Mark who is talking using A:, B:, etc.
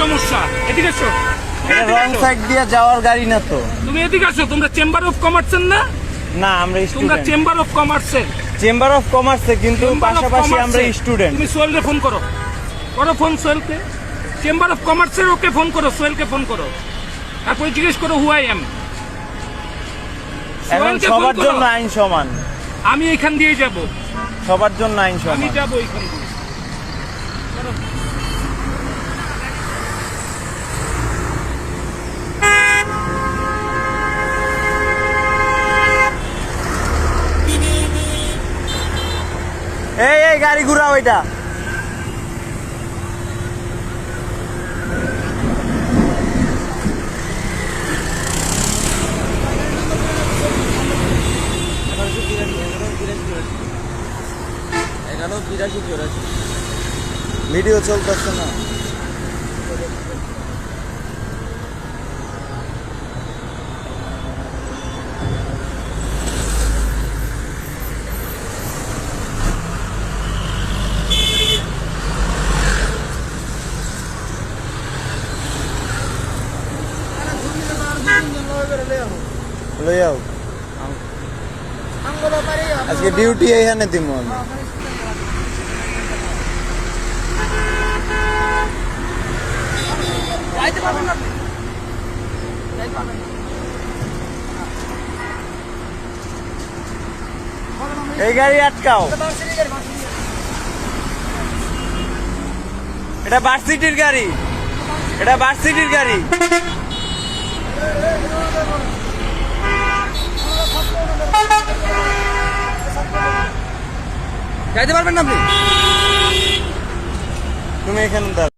A: সমস্যা? এদিকে এসো।
B: রং সাইড দিয়ে যাওয়ার গাড়ি না তো।
A: তুমি এদিকে আসো তোমরা চেম্বার অফ কমার্সের না?
B: না আমরা
A: তোমরা চেম্বার অফ কমার্সের
B: চেম্বার অফ কমার্সে কিন্তু পাশাপাশি আমরা স্টুডেন্ট
A: তুমি সোহেলকে ফোন করো। করো ফোন সোহেলকে। চেম্বার অফ কমার্সের ওকে ফোন করো সোহেলকে ফোন করো। তারপরে জিজ্ঞেস করো হু আই এম
B: এখন সবার জন্য আইন সমান।
A: আমি এখান দিয়ে যাব।
B: সবার জন্য আইন
A: আমি
B: সমান।
A: যাব এখান দিয়ে।
B: এই এই গাড়ি ঘুরাও এটা। ভিডিও চলতেছে না। লই যাও আজকে ডিউটি এইখানে দিব আমি। এই গাড়ি আটকাও। এটা ভার্সিটির গাড়ি। এটা ভার্সিটির গাড়ি।
C: যাইতে পারবেন না আপনি?
B: তুমি এখানে